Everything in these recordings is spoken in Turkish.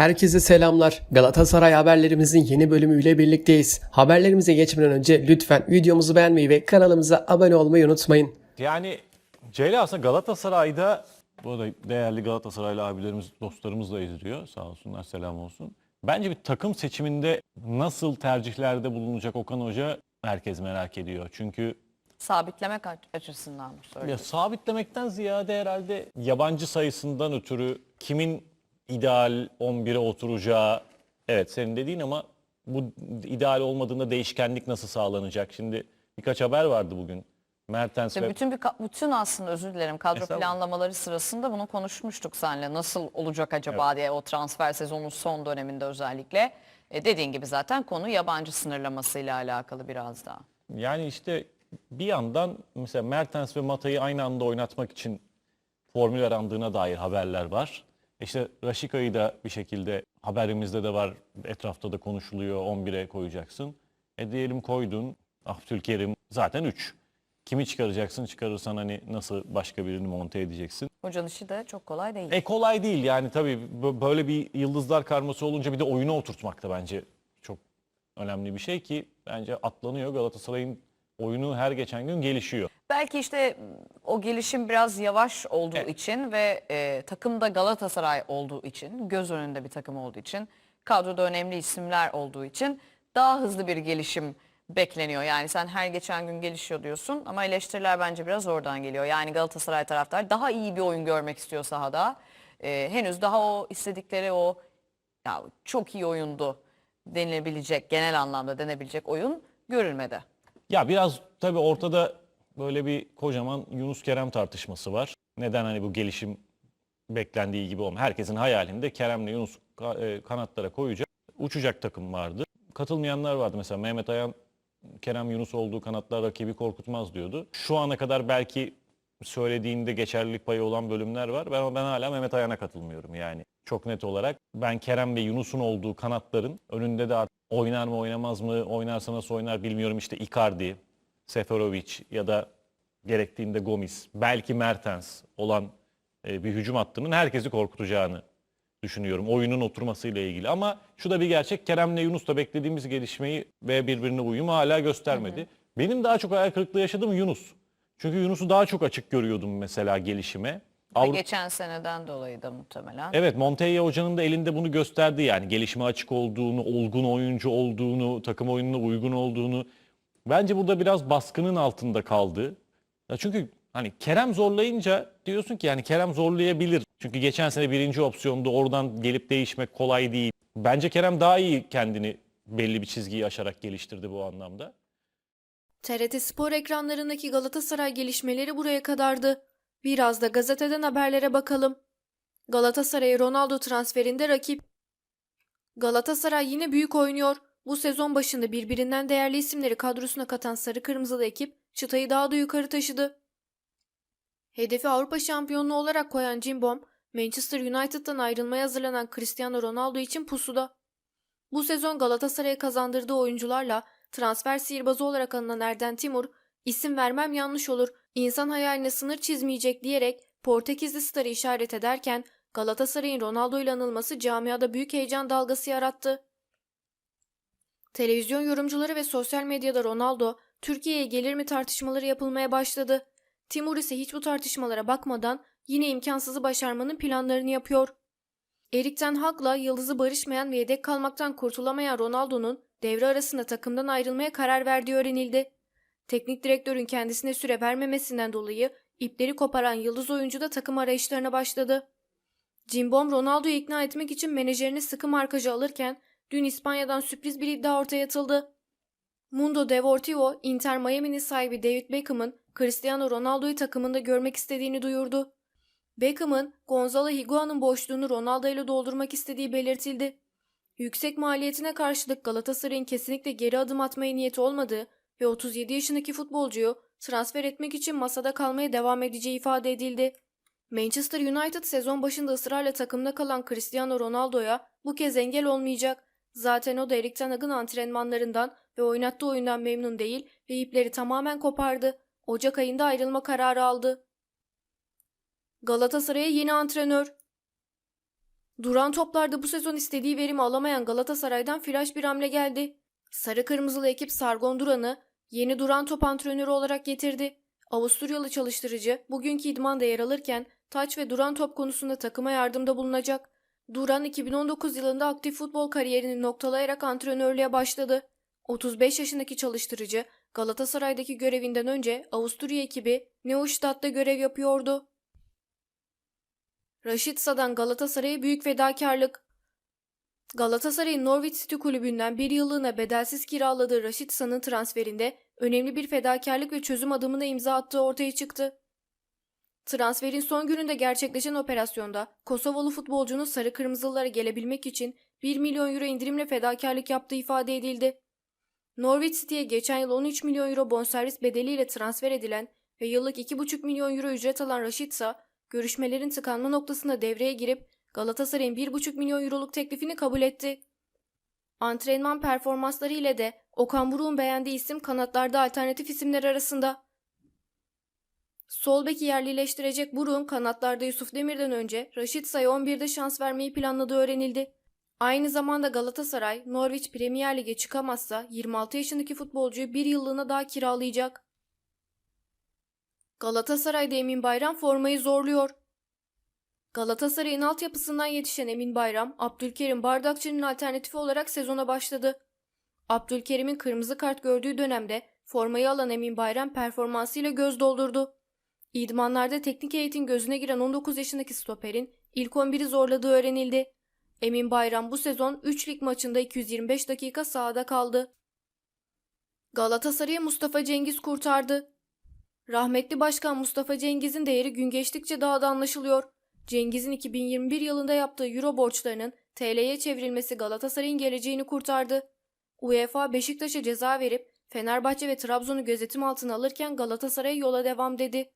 Herkese selamlar. Galatasaray haberlerimizin yeni bölümüyle birlikteyiz. Haberlerimize geçmeden önce lütfen videomuzu beğenmeyi ve kanalımıza abone olmayı unutmayın. Yani Ceyla aslında Galatasaray'da bu da değerli Galatasaraylı abilerimiz, dostlarımız da izliyor. Sağ olsunlar, selam olsun. Bence bir takım seçiminde nasıl tercihlerde bulunacak Okan Hoca herkes merak ediyor. Çünkü Sabitlemek aç- açısından mı ya söylüyorsun? sabitlemekten ziyade herhalde yabancı sayısından ötürü kimin ideal 11'e oturacağı evet senin dediğin ama bu ideal olmadığında değişkenlik nasıl sağlanacak? Şimdi birkaç haber vardı bugün. Mertens İşte ve bütün bir ka- bütün aslında özür dilerim kadro Estağfurullah. planlamaları sırasında bunu konuşmuştuk seninle. Nasıl olacak acaba diye o transfer sezonun son döneminde özellikle. E dediğin gibi zaten konu yabancı sınırlamasıyla alakalı biraz daha. Yani işte bir yandan mesela Mertens ve Mata'yı aynı anda oynatmak için formül arandığına dair haberler var. İşte Raşika'yı da bir şekilde haberimizde de var, etrafta da konuşuluyor, 11'e koyacaksın. E diyelim koydun, Abdülkerim zaten 3. Kimi çıkaracaksın? Çıkarırsan hani nasıl başka birini monte edeceksin? Hocanın işi de çok kolay değil. E kolay değil yani tabii bö- böyle bir yıldızlar karması olunca bir de oyuna oturtmak da bence çok önemli bir şey ki bence atlanıyor. Galatasaray'ın oyunu her geçen gün gelişiyor. Belki işte o gelişim biraz yavaş olduğu Evet. için ve e, takımda Galatasaray olduğu için, göz önünde bir takım olduğu için, kadroda önemli isimler olduğu için daha hızlı bir gelişim bekleniyor. Yani sen her geçen gün gelişiyor diyorsun ama eleştiriler bence biraz oradan geliyor. Yani Galatasaray taraftar daha iyi bir oyun görmek istiyor sahada. E, henüz daha o istedikleri o ya çok iyi oyundu denilebilecek, genel anlamda denebilecek oyun görülmedi. Ya biraz tabii ortada böyle bir kocaman Yunus Kerem tartışması var. Neden hani bu gelişim beklendiği gibi olmuyor? Herkesin hayalinde Kerem'le Yunus e, kanatlara koyacak, uçacak takım vardı. Katılmayanlar vardı mesela Mehmet Ayan Kerem Yunus olduğu kanatlar rakibi korkutmaz diyordu. Şu ana kadar belki söylediğinde geçerlilik payı olan bölümler var. Ben ben hala Mehmet Ayan'a katılmıyorum yani. Çok net olarak ben Kerem ve Yunus'un olduğu kanatların önünde de artık oynar mı oynamaz mı oynarsa nasıl oynar bilmiyorum işte Icardi, Seferovic ya da gerektiğinde Gomis belki Mertens olan e, bir hücum hattının herkesi korkutacağını düşünüyorum oyunun oturmasıyla ilgili. Ama şu da bir gerçek Kerem'le Yunus da beklediğimiz gelişmeyi ve birbirine uyumu hala göstermedi. Benim daha çok hayal kırıklığı yaşadığım Yunus. Çünkü Yunus'u daha çok açık görüyordum mesela gelişime. Ve Avru- geçen seneden dolayı da muhtemelen. Evet Montella hocanın da elinde bunu gösterdi yani gelişime açık olduğunu, olgun oyuncu olduğunu, takım oyununa uygun olduğunu. Bence burada biraz baskının altında kaldı. Ya çünkü hani Kerem zorlayınca diyorsun ki yani Kerem zorlayabilir. Çünkü geçen sene birinci opsiyonda oradan gelip değişmek kolay değil. Bence Kerem daha iyi kendini belli bir çizgiyi aşarak geliştirdi bu anlamda. TRT Spor ekranlarındaki Galatasaray gelişmeleri buraya kadardı. Biraz da gazeteden haberlere bakalım. Galatasaray Ronaldo transferinde rakip. Galatasaray yine büyük oynuyor. Bu sezon başında birbirinden değerli isimleri kadrosuna katan sarı kırmızılı ekip çıtayı daha da yukarı taşıdı. Hedefi Avrupa şampiyonluğu olarak koyan Cimbom, Manchester United'dan ayrılmaya hazırlanan Cristiano Ronaldo için pusuda. Bu sezon Galatasaray'a kazandırdığı oyuncularla transfer sihirbazı olarak anılan Erden Timur, isim vermem yanlış olur, insan hayaline sınır çizmeyecek diyerek Portekizli starı işaret ederken Galatasaray'ın Ronaldo ile anılması camiada büyük heyecan dalgası yarattı. Televizyon yorumcuları ve sosyal medyada Ronaldo, Türkiye'ye gelir mi tartışmaları yapılmaya başladı. Timur ise hiç bu tartışmalara bakmadan yine imkansızı başarmanın planlarını yapıyor. Erik Ten Hag'la yıldızı barışmayan ve yedek kalmaktan kurtulamayan Ronaldo'nun devre arasında takımdan ayrılmaya karar verdiği öğrenildi. Teknik direktörün kendisine süre vermemesinden dolayı ipleri koparan yıldız oyuncu da takım arayışlarına başladı. Cimbom Ronaldo'yu ikna etmek için menajerini sıkı markajı alırken dün İspanya'dan sürpriz bir iddia ortaya atıldı. Mundo Deportivo, Inter Miami'nin sahibi David Beckham'ın Cristiano Ronaldo'yu takımında görmek istediğini duyurdu. Beckham'ın Gonzalo Higuain'ın boşluğunu Ronaldo ile doldurmak istediği belirtildi. Yüksek maliyetine karşılık Galatasaray'ın kesinlikle geri adım atmaya niyeti olmadığı ve 37 yaşındaki futbolcuyu transfer etmek için masada kalmaya devam edeceği ifade edildi. Manchester United sezon başında ısrarla takımda kalan Cristiano Ronaldo'ya bu kez engel olmayacak. Zaten o da Erik Ten Hag'ın antrenmanlarından ve oynattığı oyundan memnun değil ve ipleri tamamen kopardı. Ocak ayında ayrılma kararı aldı. Galatasaray'a yeni antrenör. Duran toplarda bu sezon istediği verimi alamayan Galatasaray'dan flash bir hamle geldi. Sarı kırmızılı ekip Sargon Duran'ı yeni duran top antrenörü olarak getirdi. Avusturyalı çalıştırıcı bugünkü idmanda yer alırken taç ve duran top konusunda takıma yardımda bulunacak. Duran 2019 yılında aktif futbol kariyerini noktalayarak antrenörlüğe başladı. 35 yaşındaki çalıştırıcı Galatasaray'daki görevinden önce Avusturya ekibi Neustadt'ta görev yapıyordu. Raşitsa'dan Galatasaray'a büyük fedakarlık. Galatasaray'ın Norwich City kulübünden bir yıllığına bedelsiz kiraladığı Raşitsa'nın transferinde önemli bir fedakarlık ve çözüm adımına imza attığı ortaya çıktı. Transferin son gününde gerçekleşen operasyonda Kosovalı futbolcunun sarı kırmızılara gelebilmek için 1 milyon euro indirimle fedakarlık yaptığı ifade edildi. Norwich City'ye geçen yıl 13 milyon euro bonservis bedeliyle transfer edilen ve yıllık 2,5 milyon euro ücret alan Raşitsa, görüşmelerin tıkanma noktasında devreye girip Galatasaray'ın 1,5 milyon euroluk teklifini kabul etti. Antrenman performansları ile de Okan Buruk'un beğendiği isim kanatlarda alternatif isimler arasında. Sol beki yerlileştirecek Buruk'un kanatlarda Yusuf Demir'den önce Raşitsa'ya 11'de şans vermeyi planladığı öğrenildi. Aynı zamanda Galatasaray, Norwich Premier Lig'e çıkamazsa 26 yaşındaki futbolcuyu bir yıllığına daha kiralayacak. Galatasaray'da Emin Bayram formayı zorluyor. Galatasaray'ın altyapısından yetişen Emin Bayram, Abdülkerim Bardakçı'nın alternatifi olarak sezona başladı. Abdülkerim'in kırmızı kart gördüğü dönemde formayı alan Emin Bayram performansıyla göz doldurdu. İdmanlarda teknik heyetin gözüne giren 19 yaşındaki stoperin ilk 11'i zorladığı öğrenildi. Emin Bayram bu sezon 3 lig maçında 225 dakika sahada kaldı. Galatasaray'ı Mustafa Cengiz kurtardı. Rahmetli Başkan Mustafa Cengiz'in değeri gün geçtikçe daha da anlaşılıyor. Cengiz'in 2021 yılında yaptığı euro borçlarının TL'ye çevrilmesi Galatasaray'ın geleceğini kurtardı. UEFA Beşiktaş'a ceza verip Fenerbahçe ve Trabzon'u gözetim altına alırken Galatasaray'a yola devam dedi.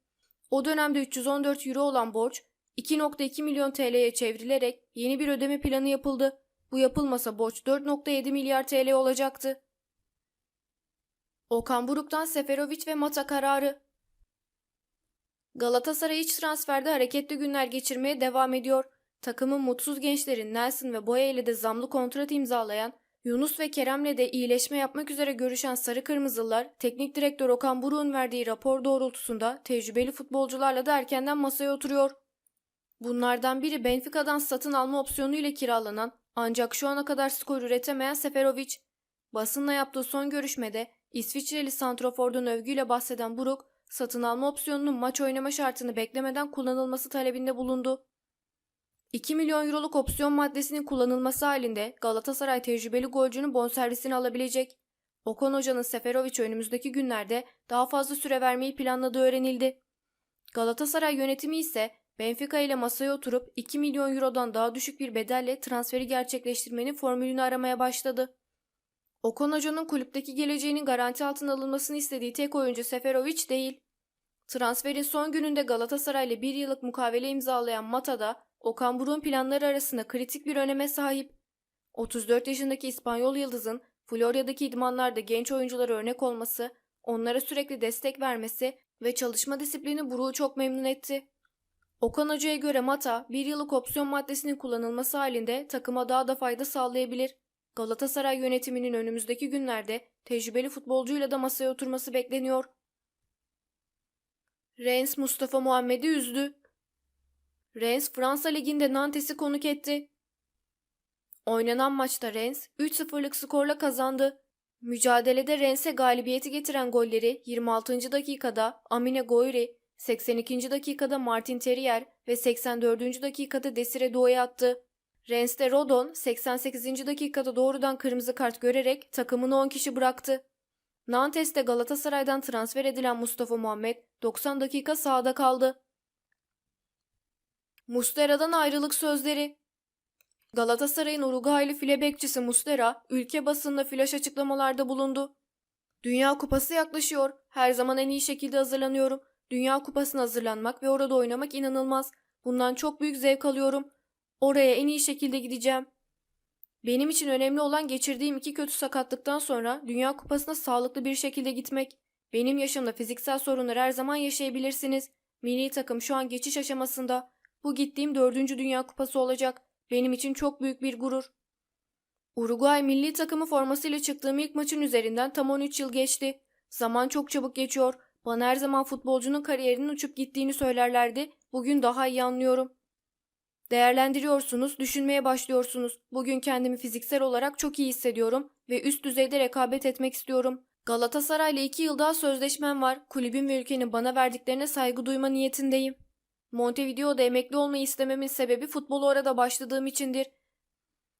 O dönemde 314 euro olan borç 2.2 milyon TL'ye çevrilerek yeni bir ödeme planı yapıldı. Bu yapılmasa borç 4.7 milyar TL olacaktı. Okan Buruk'tan Seferovic ve Mata kararı. Galatasaray iç transferde hareketli günler geçirmeye devam ediyor. Takımın mutsuz gençlerin Nelson ve Boya ile de zamlı kontrat imzalayan, Yunus ve Kerem'le de iyileşme yapmak üzere görüşen Sarı Kırmızılar, teknik direktör Okan Buruk'un verdiği rapor doğrultusunda tecrübeli futbolcularla da erkenden masaya oturuyor. Bunlardan biri Benfica'dan satın alma opsiyonu ile kiralanan ancak şu ana kadar skor üretemeyen Seferovic. Basınla yaptığı son görüşmede İsviçreli Santrofor'dan övgüyle bahseden Buruk, satın alma opsiyonunun maç oynama şartını beklemeden kullanılması talebinde bulundu. 2 milyon euroluk opsiyon maddesinin kullanılması halinde Galatasaray tecrübeli golcünün bonservisini alabilecek. Okan Hoca'nın Seferovic önümüzdeki günlerde daha fazla süre vermeyi planladığı öğrenildi. Galatasaray yönetimi ise Benfica ile masaya oturup 2 milyon eurodan daha düşük bir bedelle transferi gerçekleştirmenin formülünü aramaya başladı. Okan Hoca'nın kulüpteki geleceğinin garanti altına alınmasını istediği tek oyuncu Seferovic değil. Transferin son gününde Galatasaray ile bir yıllık mukavele imzalayan Mata da Okan Buruk'un planları arasında kritik bir öneme sahip. 34 yaşındaki İspanyol yıldızın Florya'daki idmanlarda genç oyunculara örnek olması, onlara sürekli destek vermesi ve çalışma disiplini Buruk'u çok memnun etti. Okan Hoca'ya göre Mata, bir yıllık opsiyon maddesinin kullanılması halinde takıma daha da fayda sağlayabilir. Galatasaray yönetiminin önümüzdeki günlerde tecrübeli futbolcuyla da masaya oturması bekleniyor. Rennes Mustafa Muhammed'i üzdü. Rennes Fransa Ligi'nde Nantes'i konuk etti. Oynanan maçta Rennes 3-0'lık skorla kazandı. Mücadelede Rennes'e galibiyeti getiren golleri 26. dakikada Amine Goyri, 82. dakikada Martin Terrier ve 84. dakikada Desire Doué attı. Rennes'te Rodon 88. dakikada doğrudan kırmızı kart görerek takımını 10 kişi bıraktı. Nantes'te Galatasaray'dan transfer edilen Mustafa Muhammed 90 dakika sahada kaldı. Mustera'dan ayrılık sözleri Galatasaray'ın Uruguaylı file bekçisi Mustera, ülke basınına flash açıklamalarda bulundu. Dünya Kupası yaklaşıyor. Her zaman en iyi şekilde hazırlanıyorum. Dünya Kupası'na hazırlanmak ve orada oynamak inanılmaz. Bundan çok büyük zevk alıyorum. Oraya en iyi şekilde gideceğim. Benim için önemli olan geçirdiğim iki kötü sakatlıktan sonra Dünya Kupası'na sağlıklı bir şekilde gitmek. Benim yaşımda fiziksel sorunları her zaman yaşayabilirsiniz. Milli takım şu an geçiş aşamasında. Bu gittiğim dördüncü Dünya Kupası olacak. Benim için çok büyük bir gurur. Uruguay milli takımı formasıyla çıktığım ilk maçın üzerinden tam 13 yıl geçti. Zaman çok çabuk geçiyor. Bana her zaman futbolcunun kariyerinin uçup gittiğini söylerlerdi. Bugün daha iyi anlıyorum. Değerlendiriyorsunuz, düşünmeye başlıyorsunuz. Bugün kendimi fiziksel olarak çok iyi hissediyorum ve üst düzeyde rekabet etmek istiyorum. Galatasaray'la iki yıl daha sözleşmem var. Kulübün ve ülkenin bana verdiklerine saygı duyma niyetindeyim. Montevideo'da emekli olmayı istememin sebebi futbolu orada başladığım içindir.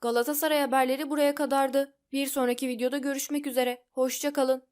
Galatasaray haberleri buraya kadardı. Bir sonraki videoda görüşmek üzere. Hoşça kalın.